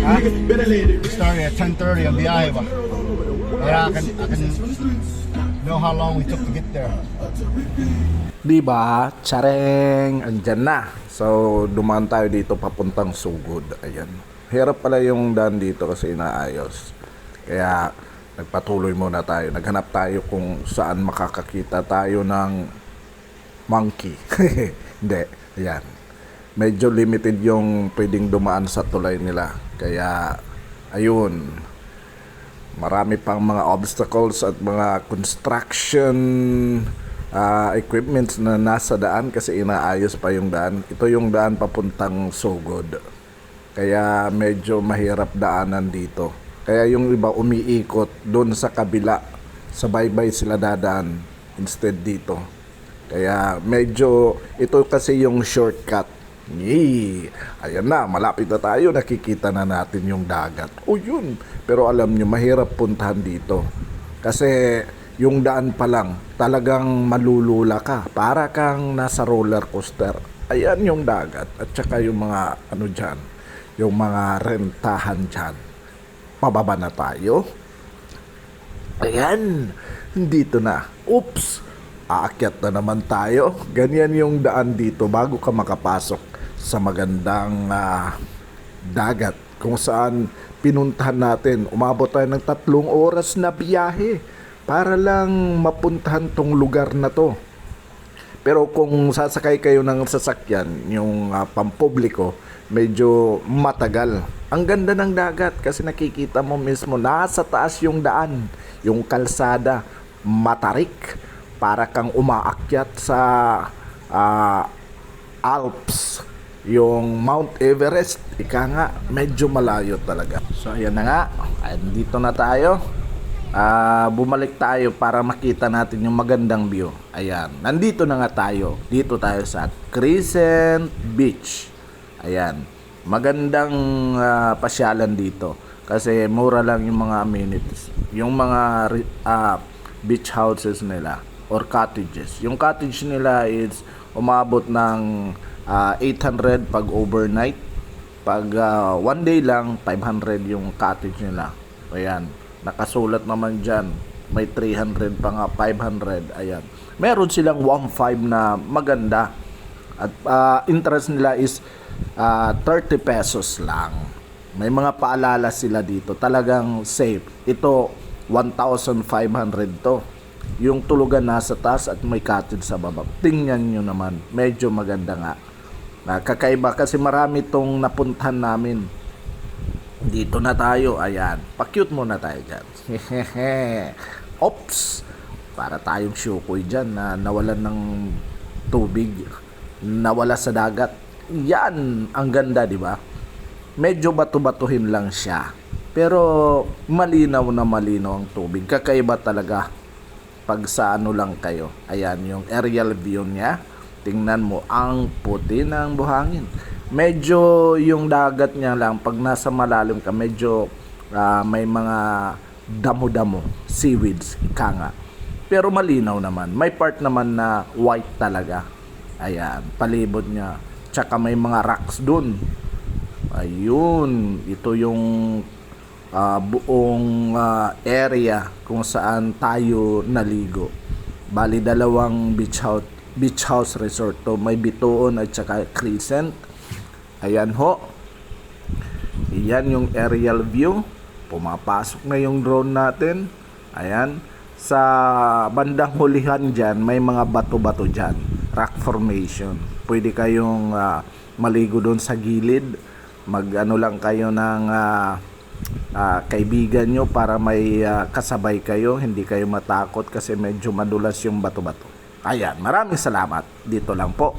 Ah. Started at 10.30 on the Iowa. Kaya I can, I how long we took to get there. Diba? Tsareng! Andyan na. So, dumaan tayo dito papuntang Sugod. Ayan. Hirap pala yung daan dito kasi inaayos. Kaya, nagpatuloy muna tayo. Naghanap tayo kung saan makakakita tayo ng monkey. Hindi. Ayan. Medyo limited yung pwedeng dumaan sa tulay nila. Kaya, ayun. Marami pang mga obstacles at mga construction ah, equipments na nasa daan kasi inaayos pa yung daan. Ito yung daan papuntang Sogod. Kaya medyo mahirap daanan dito. Kaya yung iba umiikot doon sa kabila. Sa baybay sila dadaan instead dito. Kaya medyo ito kasi yung shortcut. Yee! Ayan na, malapit na tayo. Nakikita na natin yung dagat. O yun. Pero alam nyo, mahirap puntahan dito. Kasi yung daan pa lang, talagang malulula ka. Para kang nasa roller coaster. Ayan yung dagat. At saka yung mga ano dyan, yung mga rentahan dyan. Pababa na tayo. Ayan, dito na. Oops, aakyat na naman tayo. Ganyan yung daan dito bago ka makapasok sa magandang ah, dagat kung saan pinuntahan natin. Umabot tayo ng tatlong oras na biyahe para lang mapuntahan tong lugar na to. Pero kung sasakay kayo ng sasakyan, yung uh, pampubliko, medyo matagal. Ang ganda ng dagat kasi nakikita mo mismo nasa taas yung daan, yung kalsada, matarik. Para kang umaakyat sa ah, Alps, yung Mount Everest. Ika nga, medyo malayo talaga. So ayan na nga, dito na tayo. Ah, bumalik tayo para makita natin yung magandang view. Ayan, nandito na nga tayo. Dito tayo sa Crescent Beach. Ayan, magandang ah, pasyalan dito kasi mura lang yung mga amenities. Yung mga ah, beach houses nila or cottages. Yung cottage nila is umabot ng ah, 800 pag overnight. Pag ah, one day lang, 500 yung cottage nila. Ayan. Nakasulat naman dyan. May 300 pa nga, 500. Ayan. Meron silang 1.5 na maganda. At ah, interest nila is ah, 30 pesos lang. May mga paalala sila dito. Talagang safe. Ito, 1,500 to. Yung tulugan nasa taas at may cottage sa baba. Tingnan nyo naman. Medyo maganda nga. Na kakaiba kasi marami tong napuntahan namin. Dito na tayo. Ayan. Pa-cute muna tayo dyan. Ops! Para tayong syukoy dyan na nawalan ng tubig. Nawala sa dagat. Yan! Ang ganda, di ba? Medyo bato-batuhin lang siya. Pero malinaw na malinaw ang tubig. Kakaiba talaga pag sa ano lang kayo. Ayan yung aerial view niya. Tingnan mo ang puti ng buhangin. Medyo yung dagat niya lang pag nasa malalim ka medyo ah, may mga damo-damo, seaweeds, ika nga. Pero malinaw naman. May part naman na white talaga. Ayan, palibot niya. Tsaka may mga rocks dun. Ayun, ito yung ah, buong ah, area kung saan tayo naligo. Bali dalawang beach house beach house resort to may bituon at saka crescent. Ayan ho. Iyan yung aerial view. Pumapasok na yung drone natin. Ayan. Sa bandang hulihan dyan, may mga bato-bato dyan. Rock formation. Pwede kayong ah, maligo doon sa gilid. Mag ano lang kayo ng ah, ah, kaibigan nyo para may ah, kasabay kayo. Hindi kayo matakot kasi medyo madulas yung bato-bato. Ayan. Maraming salamat. Dito lang po.